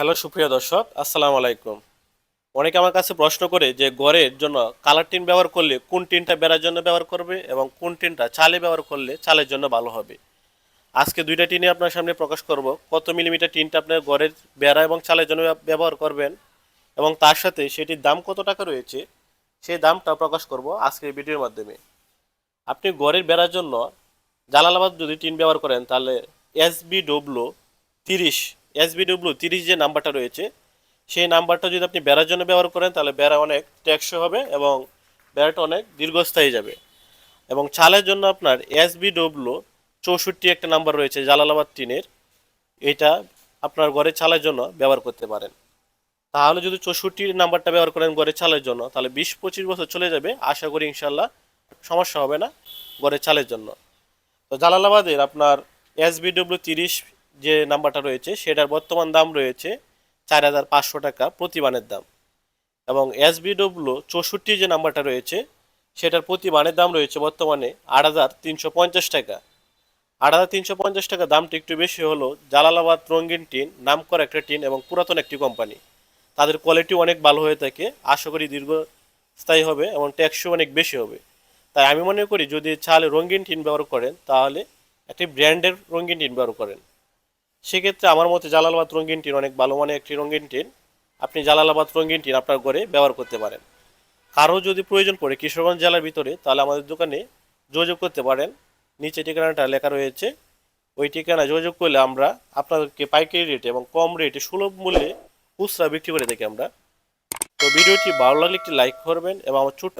Hello, সুপ্রিয় দর্শক, আসসালামু আলাইকুম। অনেকে আমার কাছে প্রশ্ন করে যে ঘরের জন্য কালার টিন ব্যবহার করলে কোন টিনটা বেড়ার জন্য ব্যবহার করবে এবং কোন টিনটা চালে ব্যবহার করলে চালের জন্য ভালো হবে। আজকে দুইটা টিনে আপনার সামনে প্রকাশ করব। কত মিলিমিটার টিনটা আপনার ঘরের বেড়া এবং চালের জন্য ব্যবহার করবেন এবং তার সাথে সেটির দাম কত টাকা রয়েছে সেই দামটা প্রকাশ করব আজকের ভিডিওর মাধ্যমে। আপনি ঘরের বেড়ার জন্য জালালাবাদ যদি টিন ব্যবহার করেন তাহলে এস বি ডব্লু তিরিশ এস বি ডব্লু তিরিশ যে নাম্বারটা রয়েছে, সেই নাম্বারটা যদি আপনি বেড়ার জন্য ব্যবহার করেন, তাহলে বেড়া অনেক টেকসই হবে এবং বেড়াটা অনেক দীর্ঘস্থায়ী যাবে। এবং চালের জন্য আপনার এস বি ডব্লু চৌষট্টি একটা নাম্বার রয়েছে, জালালাবাদ টিনের। এটা আপনার ঘরে চালের জন্য ব্যবহার করতে পারেন। তাহলে যদি চৌষট্টি নাম্বারটা ব্যবহার করেন ঘরে চালের জন্য, তাহলে বিশ পঁচিশ বছর চলে যাবে। আশা করি ইনশাল্লাহ সমস্যা হবে না ঘরে চালের জন্য। তো জালালাবাদের আপনার এস বিডব্লিউ তিরিশ যে নাম্বারটা রয়েছে, সেটার বর্তমান দাম রয়েছে চার হাজার পাঁচশো টাকা প্রতি বানের দাম। এবং এস বিডব্লিউ চৌষট্টি যে নাম্বারটা রয়েছে, সেটার প্রতি বানের দাম রয়েছে বর্তমানে আট হাজার তিনশো পঞ্চাশ টাকা। আট হাজার তিনশো পঞ্চাশ টাকা দামটি একটু বেশি হলো জালালাবাদ রঙিন টিন নাম করা একটা টিন এবং পুরাতন একটি কোম্পানি। তাদের কোয়ালিটি অনেক ভালো হয়ে থাকে, আশা করি দীর্ঘস্থায়ী হবে এবং ট্যাক্সও অনেক বেশি হবে। তাই আমি মনে করি যদি চালে রঙিন টিন ব্যবহার করেন, তাহলে একটি ব্র্যান্ডের রঙিন টিন ব্যবহার করেন। সেক্ষেত্রে আমার মতে জালালাবাদ রঙিন টিন অনেক ভালো মানের একটি রঙিন টিন আপনি জালালাবাদ রঙিন টিন আপনার ঘরে ব্যবহার করতে পারেন। কারও যদি প্রয়োজন পড়ে কিশোরগঞ্জ জেলার ভিতরে, তাহলে আমাদের দোকানে যোগাযোগ করতে পারেন। নিচে ঠিকানাটা লেখা রয়েছে। ওই ঠিকানায় যোগাযোগ করলে আমরা আপনাদেরকে পাইকারি রেটে এবং কম রেটে সুলভ মূল্যে খুচরা বিক্রি করে থাকি আমরা। তো ভিডিওটি ভালো লাগলে একটি লাইক করবেন এবং আমার ছোট্ট